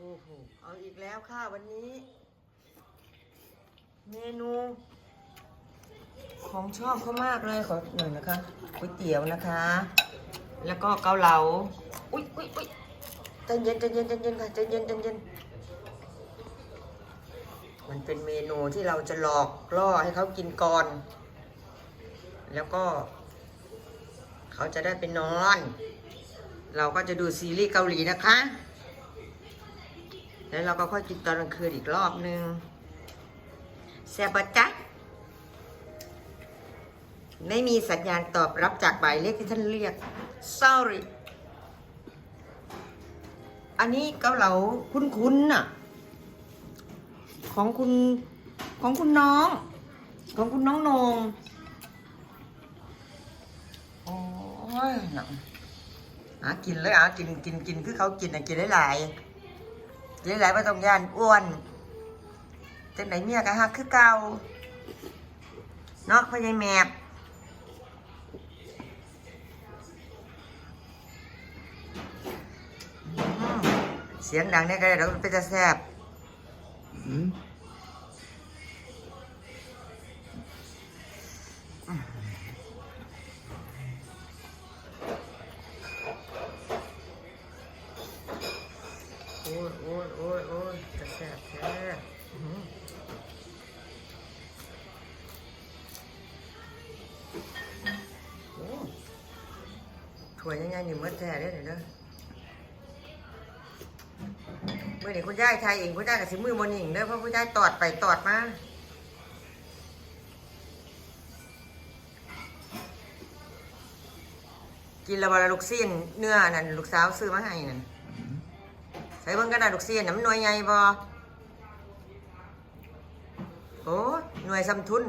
โอ้โห เอาอีกแล้วค่ะวันนี้ เมนู ของชอบเขามากเลยขอหน่อยนะคะก๋วยเตี๋ยวนะคะ แล้วก็เกาเหลา อุ๊ยอุ๊ยอุ๊ยใจเย็นใจเย็นใจเย็นค่ะใจเย็นใจเย็นมันเป็นเมนูที่เราจะหลอกล่อให้เขากินก่อน แล้วก็ เขาจะได้ไปนอน เราก็จะดูซีรีส์เกาหลีนะคะ แล้วเราก็ค่อยกินตอนกลางคืนอีกรอบนึงแซบะจ๊ะไม่มีสัญญาณตอบรับจากหมายเลขที่ท่านเรียก sorry อันนี้เกาเหลาคุ้นๆน่ะ ของคุณของคุณน้อง ของคุณน้องนงโอ้ยหนังหากินเลยอะกินกินกินคือเขากินอะกินได้หลาย ๆกินหลายๆไม่ต้องยานอ้วนจังไหนเมียก็ฮักคือเก่าเนาะพ่อใหญ่แมบเสียงดังเนี่ยก็ได้เดี๋ยวมันเป็นจะแซ่บ ถั่วยังไงนี่เมื่อแท้เด้อเด้อเมื่อนี้คุณยายไทยเองคุณยายกับสิมือบนหญิงเด้อเพราะคุณยายตอดไปตอดมากินละบาลูกซีนเนื้อนั่นลูกสาวซื้อมาให้นั่นใส่เบิ่งกระดาษลูกเสียนน้ำหน่วยใหญ่บ่โอ้หน่วยซ้ำทุน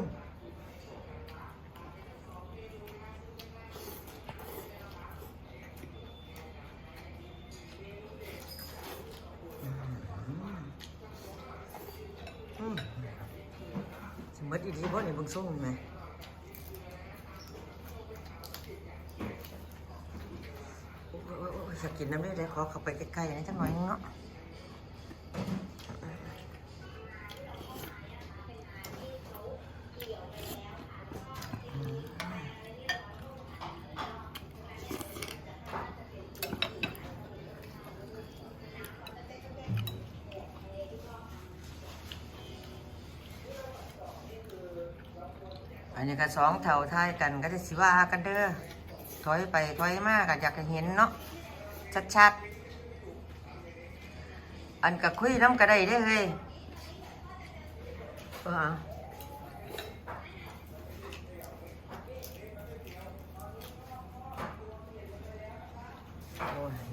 สมมติอีทีบ่นี่เบิ่งส่งไหมสกินน้ำได้เลยขอเข้าไปใกล้ๆนะจังหน่อยเนาะ อันนี้ก็สองเท่าท้ายกันก็จะสิว่ากันเด้อถอยไปถอยมากก็อยากเห็นเนาะชัดๆ อันก็คุยน้ำก็ได้เด้เฮ้ยเออ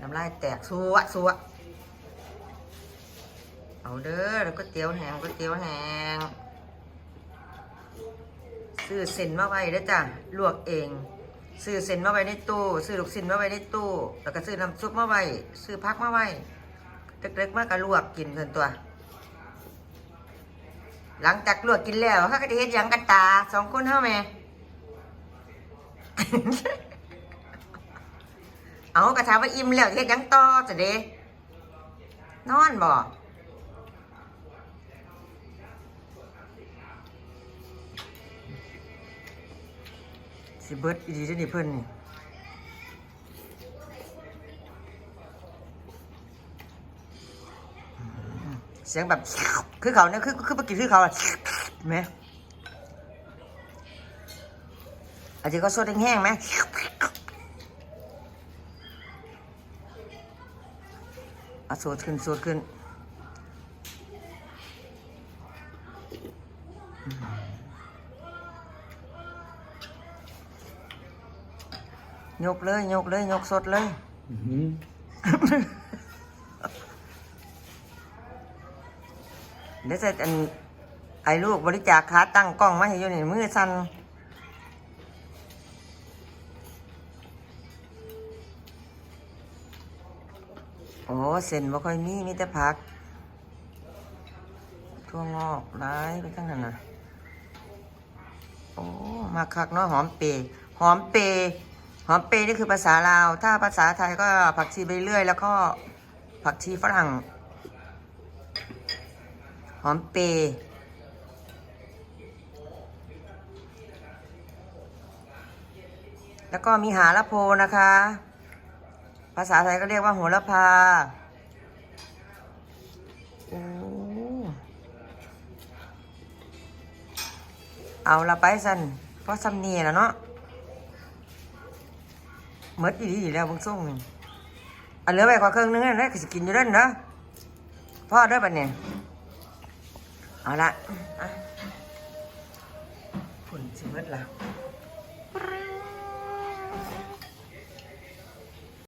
น้ำลายแตกสัวสัวเอาเด้อแล้วก็เตี๋ยวแหงก๋วยเตี๋ยวแหง ซื้อเส้นมาไว้เด้จ้ะลวกเองซื้อเส้นมาไว้ในตู้ซื้อลูกชิ้นมาไว้ในตู้ แล้วก็ซื้อน้ำซุปมาไว้ซื้อพักมาไว้เล็กๆมากก็ลวกกินเพิ่นตัว หลังจากลวกกินแล้วเขาก็จะเฮ็ดหยังกันตาสองคนเท่าแม่เอากระถามว่าอิ่มแล้วเฮ็ดยังต่อจะเด้นอนบ่ สิเบิดอีดีเด้อนี่เพิ่นนี่เสียงแบบคือเขาเนี่ยคือคือเมื่อกี้คือเขาอะไหมอันนี้ก็สดแห้งๆไหมเอาสูดขึ้นสูดขึ้น ยกเลยยกเลยยกสดเลยเดี๋ยวจะอันไอ้ลูกบริจาคขาตั้งกล้องมาให้อยู่ในมือสั่นโอ้เส้นบ่ค่อยมีมีแต่ผัก ทั่วงอกร้ายไปทั้งนั้นนะโอ้มาคักเนาะหอมเปย์หอมเปย์ หอมเปรย์นี่คือภาษาลาว ถ้าภาษาไทยก็ผักชีใบเลื่อย แล้วก็ผักชีฝรั่ง หอมเปรย์แล้วก็มีหาละโพนะคะ ภาษาไทยก็เรียกว่าโหระพาเอาละไปสันเพราะสำเนียแล้วเนาะ เมดอีดีแล้วเบางส่งนี่อันเหลือไปขอเครื่องนึงนั่นแหละก็สิกินอยู่ด้นเนาะพ่อได้อบัดเนี่ยเอาละอะผลสิเมดละ